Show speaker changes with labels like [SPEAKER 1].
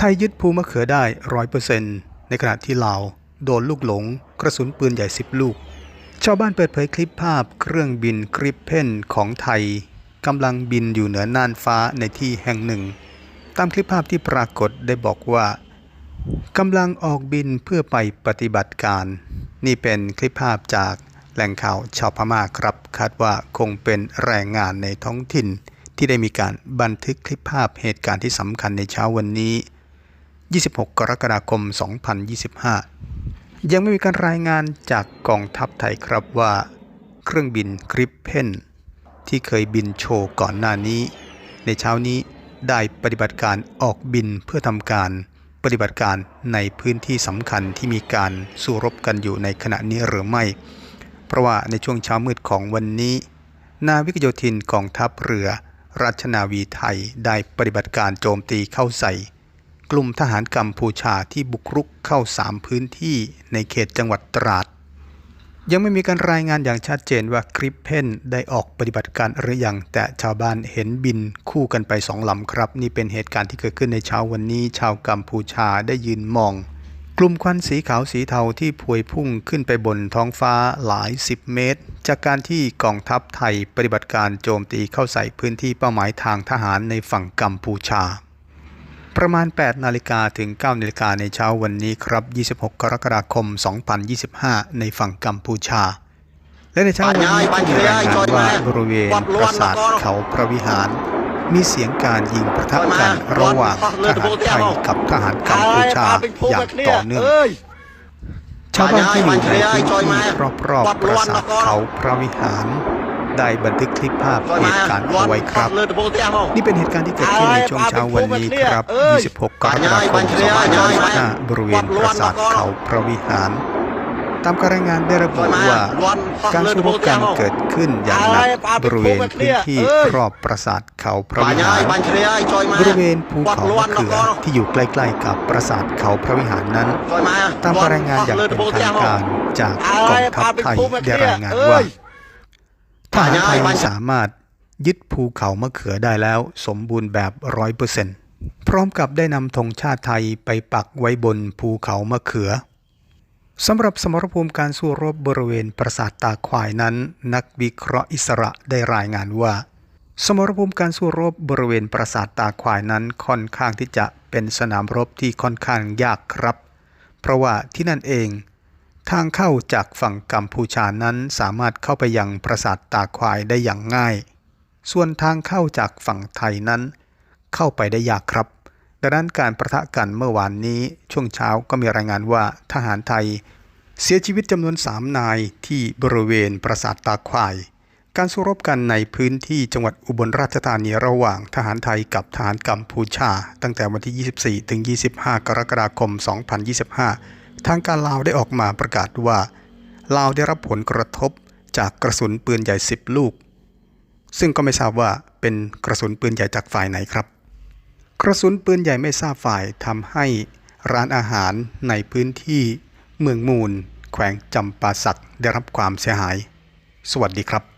[SPEAKER 1] ไทยยึดภูมะเขือได้ร้อยเปอร์เซ็นต์ในขณะที่ลาวโดนลูกหลง กระสุนปืนใหญ่สิบลูก ชาวบ้านเปิดเผยคลิปภาพเครื่องบินกริปเพนของไทยกำลังบินอยู่เหนือน่านฟ้าในที่แห่งหนึ่ง ตามคลิปภาพที่ปรากฏได้บอกว่ากำลังออกบินเพื่อไปปฏิบัติการ นี่เป็นคลิปภาพจากแหล่งข่าวชาวพม่าครับ คาดว่าคงเป็นแรงงานในท้องถิ่น ที่ได้มีการบันทึกคลิปภาพเหตุการณ์ที่สำคัญในเช้าวันนี้ 26 กรกฎาคม 2025 ยังไม่มีการรายงานจากกองทัพไทยครับว่า เครื่องบินกริปเพนที่เคยบินโชว์ก่อนหน้านี้ ในเช้านี้ได้ปฏิบัติการออกบินเพื่อทำการปฏิบัติการในพื้นที่สำคัญที่มีการสู้รบกันอยู่ในขณะนี้หรือไม่ เพราะว่าในช่วงเช้ามืดของวันนี้ นาวิกโยธินกองทัพเรือ ราชนาวีไทยได้ปฏิบัติการโจมตีเข้าใส่ กลุ่มทหารกัมพูชาที่บุกรุกเข้าสามพื้นที่ในเขตจังหวัดตราด ยังไม่มีการรายงานอย่างชัดเจนว่ากริปเพนได้ออกปฏิบัติการหรือยังแต่ชาวบ้านเห็นบินคู่กันไปสองลำครับ นี่เป็นเหตุการณ์ที่เกิดขึ้นในเช้าวันนี้ ชาวกัมพูชาได้ยืนมอง กลุ่มควันสีขาวสีเทาที่พวยพุ่งขึ้นไปบนท้องฟ้าหลายสิบเมตร จากการที่กองทัพไทยปฏิบัติการโจมตีเข้าใส่พื้นที่เป้าหมายทางทหารในฝั่งกัมพูชา ประมาณ 8 นาฬิกาถึง 9 นาฬิกาในเช้าวันนี้ครับ 26 กรกฎาคม 2025 ในฝั่งกัมพูชา และในเช้าวันนี้ก็มีรายงานว่าบริเวณปราสาทเขาพระวิหาร มีเสียงการยิงประทะกันระหว่างทหารไทยกับทหารกัมพูชาอย่างต่อเนื่องชาวบ้านที่อยู่ในพื้นที่รอบๆปราสาทเขาพระวิหาร ได้บันทึกคลิปภาพเหตุการณ์เอาไว้ครับ นี่เป็นเหตุการณ์ที่เกิดขึ้นในช่วงเช้าวันนี้ครับ 26 กรกฎาคม2025บริเวณปราสาทเขาพระวิหารตามการรายงานได้ระบุว่าการสู้รบกันเกิดขึ้นอย่างหนักบริเวณพื้นที่รอบปราสาทเขาพระวิหารบริเวณภูเขามะเขือที่อยู่ใกล้ๆกับปราสาทเขาพระวิหารนั้น ตามรายงานอย่างเป็นทางการจากกองทัพไทยได้รายงานว่า ทหารไทยสามารถยึดภูเขามะเขือได้แล้วสมบูรณ์แบบร้อยเปอร์เซ็นต์พร้อมกับได้นำธงชาติไทยไปปักไว้บนภูเขามะเขือสำหรับสมรภูมิการสู้รบบริเวณปราสาทตาควายนั้น นักวิเคราะห์อิสระได้รายงานว่า สมรภูมิการสู้รบบริเวณปราสาทตาควายนั้นค่อนข้างที่จะเป็นสนามรบที่ค่อนข้างยากครับ เพราะว่าที่นั่นเอง ทางเข้าจากฝั่งกัมพูชานั้นสามารถเข้าไปยังปราสาทตาควายได้อย่างง่าย ส่วนทางเข้าจากฝั่งไทยนั้น เข้าไปได้ยากครับ ดังนั้นการประทะกันเมื่อวานนี้ช่วงเช้าก็มีรายงานว่าทหารไทย เสียชีวิตจำนวน 3 นายที่บริเวณปราสาทตาควาย การสู้รบกันในพื้นที่จังหวัดอุบลราชธานีระหว่างทหารไทยกับทหารกัมพูชา ตั้งแต่วันที่ 24 ถึง 25 กรกฎาคม 2025 ทางการลาวได้ออกมาประกาศว่าลาวได้รับผลกระทบจากกระสุนปืนใหญ่ 10 ลูก ซึ่งก็ไม่ทราบว่าเป็นกระสุนปืนใหญ่จากฝ่ายไหนครับ กระสุนปืนใหญ่ไม่ทราบฝ่ายทำให้ร้านอาหารในพื้นที่เมืองมูล แขวงจำปาสักได้รับความเสียหาย สวัสดีครับ